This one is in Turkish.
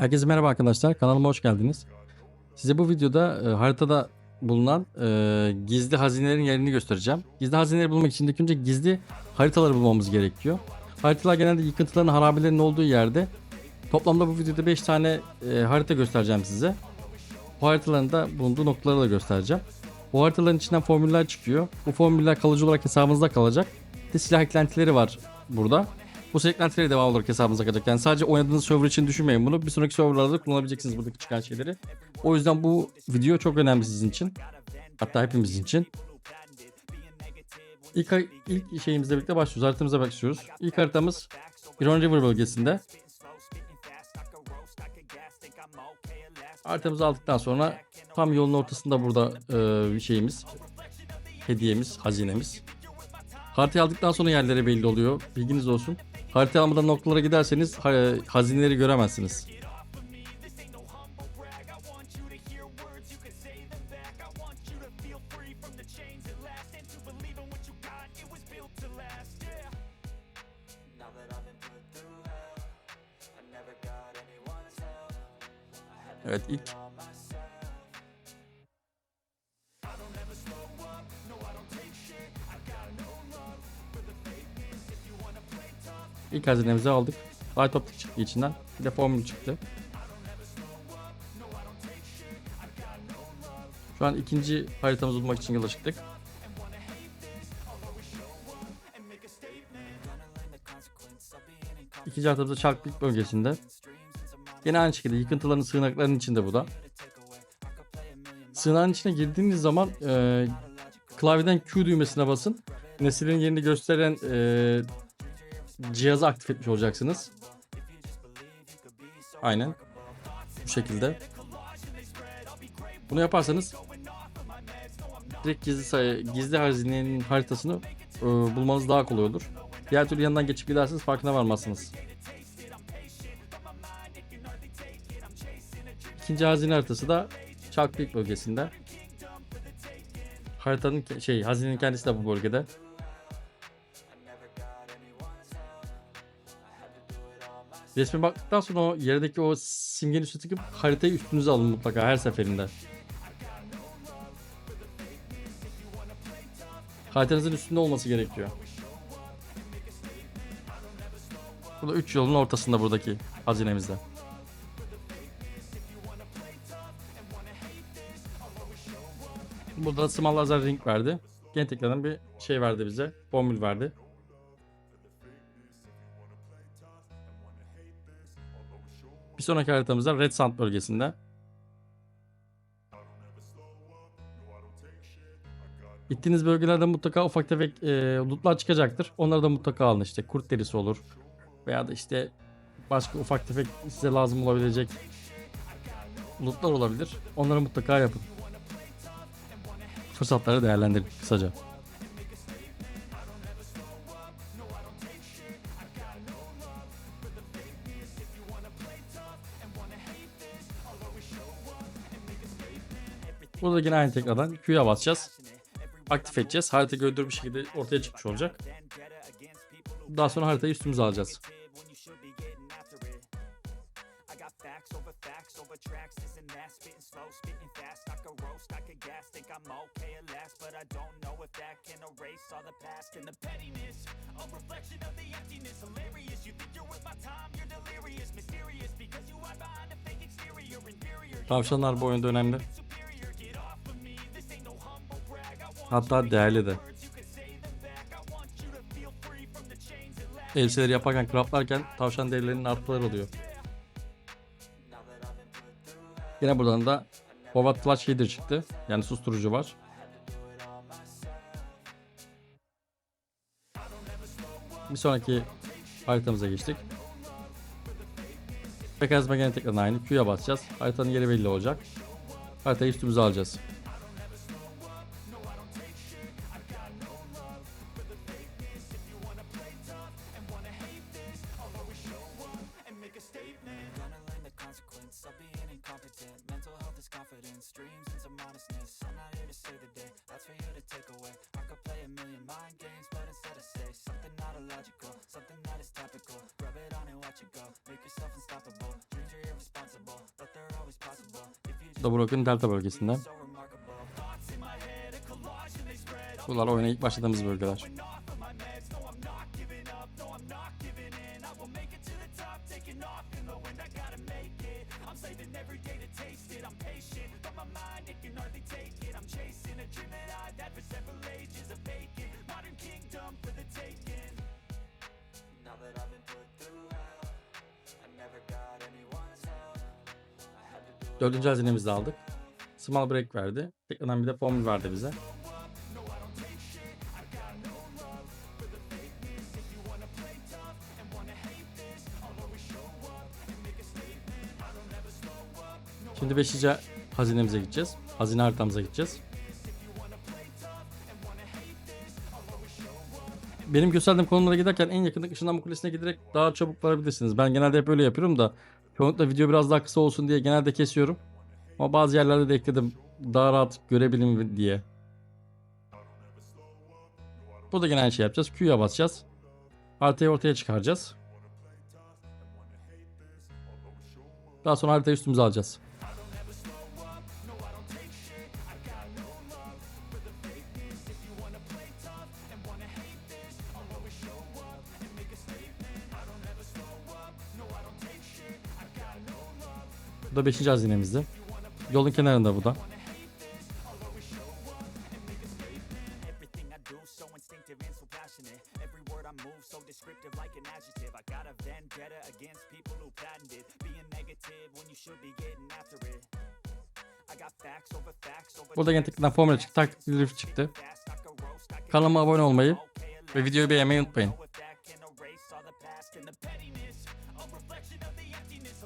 Herkese merhaba arkadaşlar. Kanalıma hoş geldiniz. Size bu videoda e, haritada bulunan e, gizli hazinelerin yerini göstereceğim. Gizli hazineleri bulmak için ilk önce gizli haritaları bulmamız gerekiyor. Haritalar genelde yıkıntıların, harabelerin olduğu yerde. Toplamda bu videoda 5 tane e, harita göstereceğim size. Bu haritaların da bulunduğu noktaları da göstereceğim. Bu haritaların içinden formüller çıkıyor. Bu formüller kalıcı olarak hesabınızda kalacak. Bir de silah eklentileri var burada. Bu eklentileri devam olarak hesabınıza kalacak. Yani sadece oynadığınız server için düşünmeyin bunu. Bir sonraki serverlarda da kullanabileceksiniz buradaki çıkan şeyleri. O yüzden bu video çok önemli sizin için. Hatta hepimizin için. İlk, ilk şeyimizle birlikte başlıyoruz. Haritamıza başlıyoruz. İlk haritamız Iron River bölgesinde. Haritamızı aldıktan sonra tam yolun ortasında burada e, şeyimiz. Hediyemiz, hazinemiz. Haritayı aldıktan sonra yerleri belli oluyor. Bilginiz olsun. Harita almadan noktalara giderseniz ha- hazineleri göremezsiniz. Evet ilk İlk hazinemizi aldık. Light Optic çıktı içinden. Bir de formül çıktı. Şu an ikinci haritamızı bulmak için yola çıktık. İkinci haritamızda Çarklık bölgesinde. Yine aynı şekilde yıkıntıların sığınaklarının içinde bu da. Sığınağın içine girdiğiniz zaman e, klavyeden Q düğmesine basın. Neslin yerini gösteren e, cihazı aktif etmiş olacaksınız. Aynen. Bu şekilde. Bunu yaparsanız direkt gizli sayı, gizli hazinenin haritasını e, bulmanız daha kolay olur. Diğer türlü yanından geçip giderseniz farkına varmazsınız. İkinci hazine haritası da Chalk Peak bölgesinde. Haritanın şey hazinenin kendisi de bu bölgede. Resme baktıktan sonra o yerdeki o simgenin üstüne tıkıp haritayı üstünüze alın mutlaka her seferinde. Haritanızın üstünde olması gerekiyor. Bu da 3 yolun ortasında buradaki hazinemizde. Burada small laser ring verdi. Genteklerden bir şey verdi bize. Formül verdi. Bir sonraki haritamızda Red Sand bölgesinde. Gittiğiniz bölgelerde mutlaka ufak tefek e, lootlar çıkacaktır. Onları da mutlaka alın işte. Kurt derisi olur. Veya da işte başka ufak tefek size lazım olabilecek lootlar olabilir. Onları mutlaka yapın. Fırsatları değerlendirin kısaca. Burada yine aynı tekrardan Q'ya basacağız. Aktif edeceğiz. Harita gördüğü bir şekilde ortaya çıkmış olacak. Daha sonra haritayı üstümüze alacağız. Tavşanlar bu oyunda önemli. Chains that last. Elbiseleri yaparken, craftlarken tavşan derilerinin artıları oluyor. Yine buradan da Forward Flash çıktı. Yani susturucu var. Bir sonraki haritamıza geçtik. Mekanizma gene tekrar aynı. Q'ya basacağız. Haritanın yeri belli olacak. Haritayı üstümüze alacağız. illogical. Something that is topical. Rub it on and watch it go. Make yourself unstoppable. Dreams are irresponsible But they're always possible. Dobrok'un delta bölgesinden. Bunlar oyuna ilk başladığımız bölgeler. Dördüncü hazinemizi aldık. Small break verdi. Tekrardan bir de formül verdi bize. Şimdi beşinci hazinemize gideceğiz. Hazine haritamıza gideceğiz. Benim gösterdiğim konumlara giderken en yakındaki ışınlanma kulesine giderek daha çabuk varabilirsiniz. Ben genelde hep öyle yapıyorum da çoğunlukla video biraz daha kısa olsun diye genelde kesiyorum. Ama bazı yerlerde de ekledim. Daha rahat görebilin diye. Bu da gene aynı şey yapacağız. Q'ya basacağız. Haritayı ortaya çıkaracağız. Daha sonra haritayı üstümüze alacağız. After it. I got facts over facts over Burada gene tekrardan formüle çıktı. Taktik çıktı. Kanalıma abone olmayı ve videoyu beğenmeyi unutmayın.